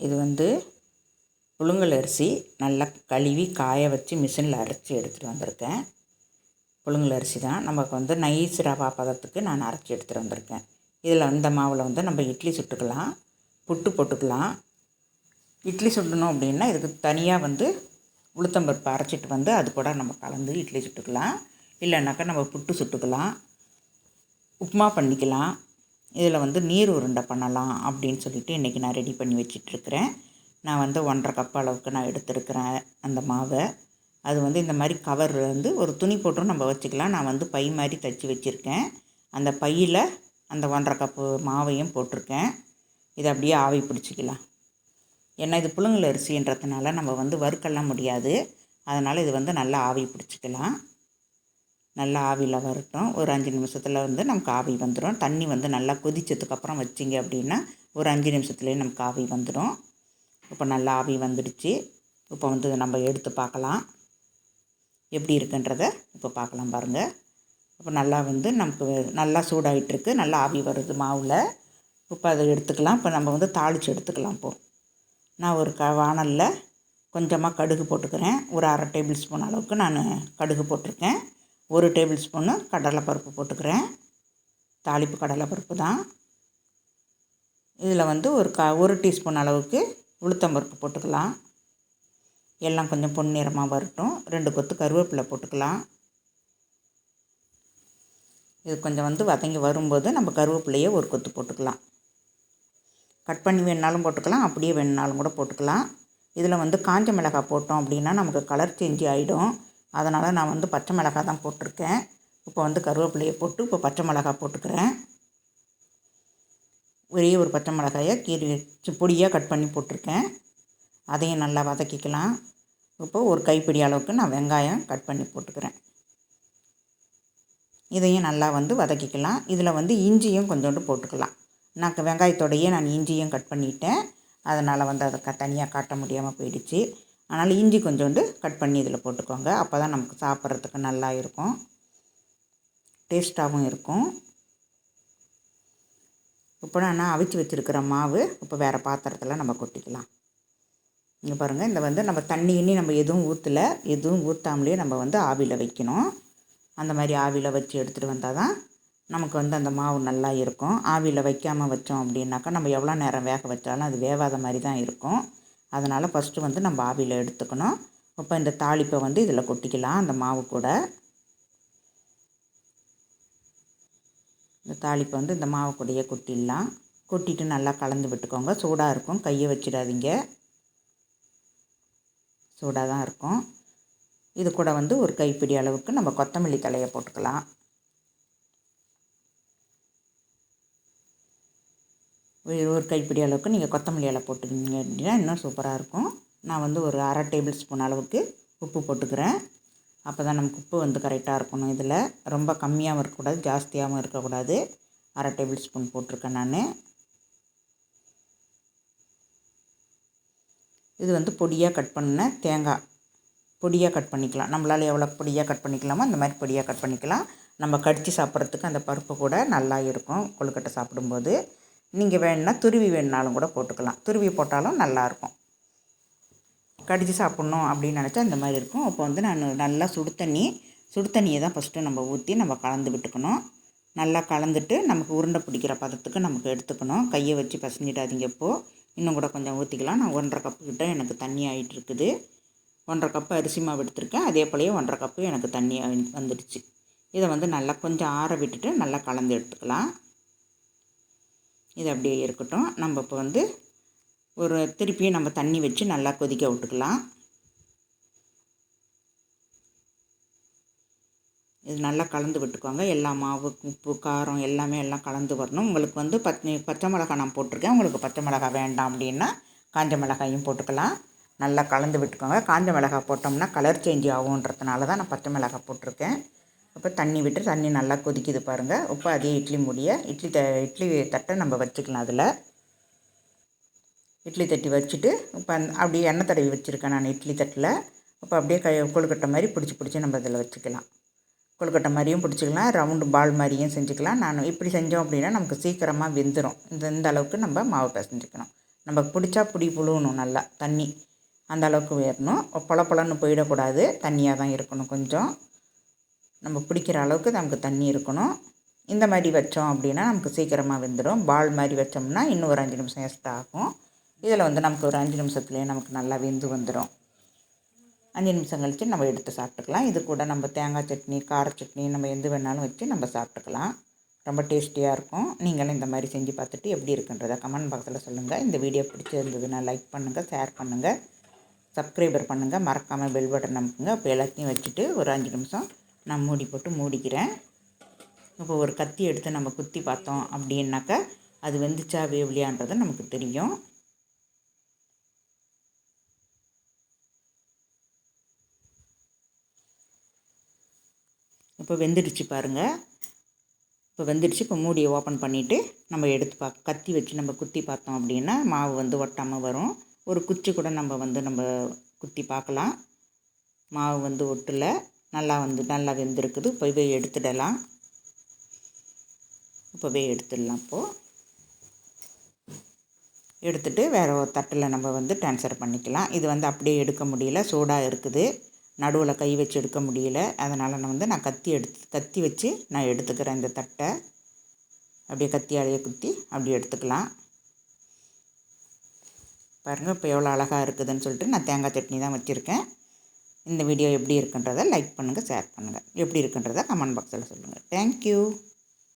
இது வந்து புழுங்கல் அரிசி நல்லா கழுவி காய வச்சு மிஷினில் அரைச்சி எடுத்துகிட்டு வந்திருக்கேன். புழுங்கல் அரிசி தான். நமக்கு வந்து நைஸ் ரவா பதத்துக்கு நான் அரைச்சி எடுத்துகிட்டு வந்திருக்கேன். இதில் அந்த மாவில் வந்து நம்ம இட்லி சுட்டுக்கலாம் புட்டு போட்டுக்கலாம். இட்லி சுடணும் அப்படின்னா இதுக்கு தனியாக வந்து உளுத்தம்பருப்பு அரைச்சிட்டு வந்து அது கூட நம்ம கலந்து இட்லி சுட்டுக்கலாம். இல்லைனாக்கா நம்ம புட்டு சுட்டுக்கலாம். உப்புமா பண்ணிக்கலாம். இதில் வந்து நீர் உருண்டை பண்ணலாம் அப்படின்னு சொல்லிட்டு இன்றைக்கி நான் ரெடி பண்ணி வச்சிட்ருக்கிறேன். நான் வந்து ஒன்றரை கப் அளவுக்கு நான் எடுத்துருக்கிறேன் அந்த மாவை. அது வந்து இந்த மாதிரி கவர் வந்து ஒரு துணி போட்டும் நம்ம வச்சுக்கலாம். நான் வந்து பை மாதிரி தைச்சி வச்சுருக்கேன். அந்த பையில் அந்த ஒன்றரை கப்பு மாவையும் போட்டிருக்கேன். இதை அப்படியே ஆவி பிடிச்சிக்கலாம். ஏன்னா இது புழுங்கல் அரிசின்றதுனால நம்ம வந்து வறுக்கலாம் முடியாது. அதனால் இது வந்து நல்லா ஆவி பிடிச்சிக்கலாம். நல்லா ஆவியில் வரட்டும். ஒரு அஞ்சு நிமிஷத்தில் வந்து நமக்கு ஆவி வந்துடும் தண்ணி வந்து நல்லா கொதிச்சதுக்கப்புறம் வச்சிங்க அப்படின்னா ஒரு அஞ்சு நிமிஷத்துலேயே நமக்கு ஆவி வந்துடும் இப்போ நல்லா ஆவி வந்துடுச்சு. இப்போ வந்து நம்ம எடுத்து பார்க்கலாம். எப்படி இருக்குன்றத இப்போ பார்க்கலாம் பாருங்கள் இப்போ நல்லா வந்து நமக்கு நல்லா சூடாகிட்டுருக்கு நல்லா ஆவி வருது மாவில். இப்போ அதை எடுத்துக்கலாம். இப்போ நம்ம வந்து தாளித்து எடுத்துக்கலாம் இப்போது நான் ஒரு க வானலில் கொஞ்சமாக கடுகு போட்டுக்கிறேன். ஒரு அரை டேபிள் ஸ்பூன் அளவுக்கு நான் கடுகு போட்டிருக்கேன். ஒரு டேபிள் ஸ்பூனு கடலைப்பருப்பு போட்டுக்கிறேன். தாளிப்பு கடலைப்பருப்பு தான். இதில் வந்து ஒரு க ஒரு டீஸ்பூன் அளவுக்கு உளுத்தம்பருப்பு போட்டுக்கலாம். எல்லாம் கொஞ்சம் பொன்னிறமாக வரட்டும். ரெண்டு கொத்து கருவேப்பிலை போட்டுக்கலாம். இது கொஞ்சம் வந்து வதங்கி வரும்போது நம்ம கருவேப்பிலையே ஒரு கொத்து போட்டுக்கலாம். கட் பண்ணி வேணுனாலும் போட்டுக்கலாம். அப்படியே வேணுனாலும் கூட போட்டுக்கலாம். இதில் வந்து காஞ்ச மிளகாய் போட்டோம் அப்படின்னா நமக்கு கலர் சேஞ்ச் ஆகிடும் அதனால் நான் வந்து பச்சை மிளகா தான் போட்டிருக்கேன். இப்போ வந்து கருவேப்பிலையை போட்டு இப்போ பச்சை மிளகா போட்டுக்கிறேன். ஒரே ஒரு பச்சை மிளகாயை கீரி பொடியாக கட் பண்ணி போட்டிருக்கேன். அதையும் நல்லா வதக்கிக்கலாம். இப்போ ஒரு கைப்பிடி அளவுக்கு நான் வெங்காயம் கட் பண்ணி போட்டுக்கிறேன். இதையும் நல்லா வந்து வதக்கிக்கலாம். இதில் வந்து இஞ்சியும் கொஞ்சோண்டு போட்டுக்கலாம். நான் வெங்காயத்தோடையே நான் இஞ்சியும் கட் பண்ணிட்டேன். அதனால் வந்து அதை க தனியாக காட்ட முடியாமல் போயிடுச்சு. அதனால் இஞ்சி கொஞ்சோண்டு கட் பண்ணி இதில் போட்டுக்கோங்க. அப்போ தான் நமக்கு சாப்பிட்றதுக்கு நல்லா இருக்கும். டேஸ்ட்டாகவும் இருக்கும். இப்போ நான் அவிச்சு வச்சுருக்கிற மாவு இப்போ வேறு பாத்திரத்தில் நம்ம கொட்டிக்கலாம். இங்கே பாருங்கள் இந்த வந்து நம்ம தண்ணி இன்னி நம்ம எதுவும் ஊற்றலை எதுவும் ஊற்றாமலே நம்ம வந்து ஆவியில் வைக்கணும். அந்த மாதிரி ஆவியில் வச்சு எடுத்துகிட்டு வந்தால் தான் நமக்கு வந்து அந்த மாவு நல்லா இருக்கும். ஆவியில் வைக்காமல் வச்சோம் அப்படின்னாக்கா நம்ம எவ்வளோ நேரம் வேக வச்சாலும் அது வேகாத மாதிரி தான் இருக்கும். அதனால் ஃபஸ்ட்டு வந்து நம்ம ஆவியில் எடுத்துக்கணும். இப்போ இந்த தாளிப்பை வந்து இதில் கொட்டிக்கலாம் அந்த மாவு கூட. இந்த தாளிப்பை வந்து இந்த மாவு கூடையே கொட்டிடலாம். கொட்டிட்டு நல்லா கலந்து விட்டுக்கோங்க. சூடாக இருக்கும். கையை வச்சிடாதீங்க. சூடாக தான் இருக்கும். இது கூட வந்து ஒரு கைப்பிடி அளவுக்கு நம்ம கொத்தமல்லி தலையை போட்டுக்கலாம். ஒரு கைப்பிடி அளவுக்கு நீங்கள் கொத்தமல்லி இலை போட்டுக்கிங்க அப்படின்னா இன்னும் சூப்பராக இருக்கும். நான் வந்து ஒரு அரை டேபிள் ஸ்பூன் அளவுக்கு உப்பு போட்டுக்கிறேன். அப்போ தான் நமக்கு உப்பு வந்து கரெக்டாக இருக்கணும் இதில். ரொம்ப கம்மியாகவும் இருக்கக்கூடாது ஜாஸ்தியாகவும் இருக்கக்கூடாது. அரை டேபிள் ஸ்பூன் போட்டிருக்கேன் நான். இது வந்து பொடியாக கட் பண்ண தேங்காய். பொடியாக கட் பண்ணிக்கலாம். நம்மளால் எவ்வளோ பொடியாக கட் பண்ணிக்கலாமோ அந்த மாதிரி பொடியாக கட் பண்ணிக்கலாம். நம்ம கடித்து சாப்பிட்றதுக்கு அந்த பருப்பு கூட நல்லா இருக்கும். கொழுக்கட்டை சாப்பிடும்போது. நீங்கள் வேணுன்னா துருவி வேணுனாலும் கூட போட்டுக்கலாம். துருவி போட்டாலும் நல்லாயிருக்கும். கடித்து சாப்பிட்ணும் அப்படின்னு நினச்சா இந்த மாதிரி இருக்கும். அப்போ வந்து நான் நல்லா சுடு தண்ணி சுடு தண்ணியை தான் ஃபஸ்ட்டு நம்ம ஊற்றி நம்ம கலந்து விட்டுக்கணும். நல்லா கலந்துட்டு நமக்கு உருண்டை பிடிக்கிற பதத்துக்கு நமக்கு எடுத்துக்கணும். கையை வச்சு பசஞ்சிடாதீங்க இப்போது இன்னும் கூட கொஞ்சம் ஊற்றிக்கலாம் நான் ஒன்றரை கப்பு கிட்ட எனக்கு தண்ணி ஆகிட்டு இருக்குது. ஒன்றரை கப்பு அரிசி மாவு எடுத்திருக்கேன். அதே போலயே ஒன்றரை கப்பு எனக்கு தண்ணி வந்துடுச்சு. இதை வந்து நல்லா கொஞ்சம் ஆற விட்டுட்டு நல்லா கலந்து எடுத்துக்கலாம். இது அப்படியே இருக்கட்டும். நம்ம இப்போ வந்து ஒரு திருப்பியும் நம்ம தண்ணி வச்சு நல்லா கொதிக்க விட்டுக்கலாம். இது நல்லா கலந்து விட்டுக்கோங்க. எல்லா மாவு உப்பு காரம் எல்லாமே எல்லாம் கலந்து வரணும். உங்களுக்கு வந்து பத் பச்சை மிளகாய் நான் போட்டிருக்கேன். உங்களுக்கு பச்சை மிளகாய் வேண்டாம் அப்படின்னா காஞ்ச மிளகாயும் போட்டுக்கலாம். நல்லா கலந்து விட்டுக்கோங்க. காஞ்ச மிளகாய் போட்டோம்னா கலர் சேஞ்ச் ஆகுன்றதுனால தான் நான் பச்சை மிளகாய் போட்டிருக்கேன். அப்போ தண்ணி விட்டு தண்ணி நல்லா கொதிக்குது பாருங்கள் இப்போ அதே இட்லி முடிய இட்லி த இட்லி தட்டை நம்ம வச்சுக்கலாம் அதில். இட்லி தட்டி வச்சுட்டு இப்போ அப்படியே எண்ணெய் தடவி வச்சுருக்கேன் நான் இட்லி தட்டில். இப்போ அப்படியே கை கொழுக்கட்டை மாதிரி பிடிச்சி பிடிச்சி நம்ம அதில் வச்சுக்கலாம். கொழுக்கட்டை மாதிரியும் பிடிச்சிக்கலாம் ரவுண்டு பால் மாதிரியும் செஞ்சுக்கலாம். நான் இப்படி செஞ்சோம் அப்படின்னா நமக்கு சீக்கிரமாக வெந்துடும் இந்த இந்த அளவுக்கு நம்ம மாவு பிசைஞ்சிக்கணும். நமக்கு பிடிச்சா பிடி புழுவணும் நல்லா தண்ணி. அந்த அளவுக்கு வேறணும் பொல பொலன்னு போயிடக்கூடாது. தண்ணியாக தான் இருக்கணும் கொஞ்சம். நம்ம பிடிக்கிற அளவுக்கு நமக்கு தண்ணி இருக்கணும். இந்த மாதிரி வச்சோம் அப்படின்னா நமக்கு சீக்கிரமாக வெந்துடும் பால் மாதிரி வச்சோம்னா இன்னும் ஒரு அஞ்சு நிமிஷம் எக்ஸ்ட்ரா ஆகும். இதில் வந்து நமக்கு ஒரு அஞ்சு நிமிஷத்துலேயே நமக்கு நல்லா வெந்து வந்துடும் அஞ்சு நிமிஷம் கழித்து நம்ம எடுத்து சாப்பிட்டுக்கலாம். இது கூட நம்ம தேங்காய் சட்னி கார சட்னி நம்ம எது வேணாலும் வச்சு நம்ம சாப்பிட்டுக்கலாம். ரொம்ப டேஸ்டியாக இருக்கும். நீங்களும் இந்த மாதிரி செஞ்சு பார்த்துட்டு எப்படி இருக்குன்றதை கமெண்ட் பாக்ஸில் சொல்லுங்கள் இந்த வீடியோ பிடிச்சிருந்ததுன்னா லைக் பண்ணுங்கள் ஷேர் பண்ணுங்கள் சப்ஸ்கிரைபர் பண்ணுங்கள் மறக்காமல் பெல் பட்டன் அமுக்குங்க. இப்போ எல்லாத்தையும் வச்சுட்டு ஒரு அஞ்சு நிமிஷம் நான் மூடி போட்டு மூடிக்கிறேன். இப்போ ஒரு கத்தி எடுத்து நம்ம குத்தி பார்த்தோம் அப்படின்னாக்கா அது வெந்துச்சா வேவலியான்றது நமக்கு தெரியும். இப்போ வெந்துடுச்சு பாருங்கள் இப்போ வெந்துடுச்சு இப்போ மூடியை ஓப்பன் பண்ணிவிட்டு நம்ம எடுத்து பா கத்தி வச்சு நம்ம குத்தி பார்த்தோம் அப்படின்னா மாவு வந்து ஒட்டாமல் வரும். ஒரு குச்சி கூட நம்ம வந்து நம்ம குத்தி பார்க்கலாம். மாவு வந்து ஒட்டலை. நல்லா வந்து நல்லா வெந்திருக்குது. இப்போவே எடுத்துடலாம். இப்போவே எடுத்துடலாம் இப்போது எடுத்துகிட்டு வேறு ஒரு தட்டில் நம்ம வந்து ட்ரான்ஸ்ஃபர் பண்ணிக்கலாம். இது வந்து அப்படியே எடுக்க முடியல. சூடாக இருக்குது. நடுவில் கை வச்சு எடுக்க முடியல. அதனால் நான் வந்து நான் கத்தி எடுத்து கத்தி வச்சு நான் எடுத்துக்கிறேன் இந்த தட்டை. அப்படியே கத்தி அழைய குத்தி அப்படி எடுத்துக்கலாம். பாருங்கள் இப்போ எவ்வளோ அழகாக இருக்குதுன்னு சொல்லிட்டு நான் தேங்காய் சட்னி தான் வச்சுருக்கேன். இந்த வீடியோ எப்படி இருக்குன்றதை லைக் பண்ணுங்கள் ஷேர் பண்ணுங்கள் எப்படி இருக்குன்றதை கமெண்ட் பாக்ஸில் சொல்லுங்கள் தேங்க்யூ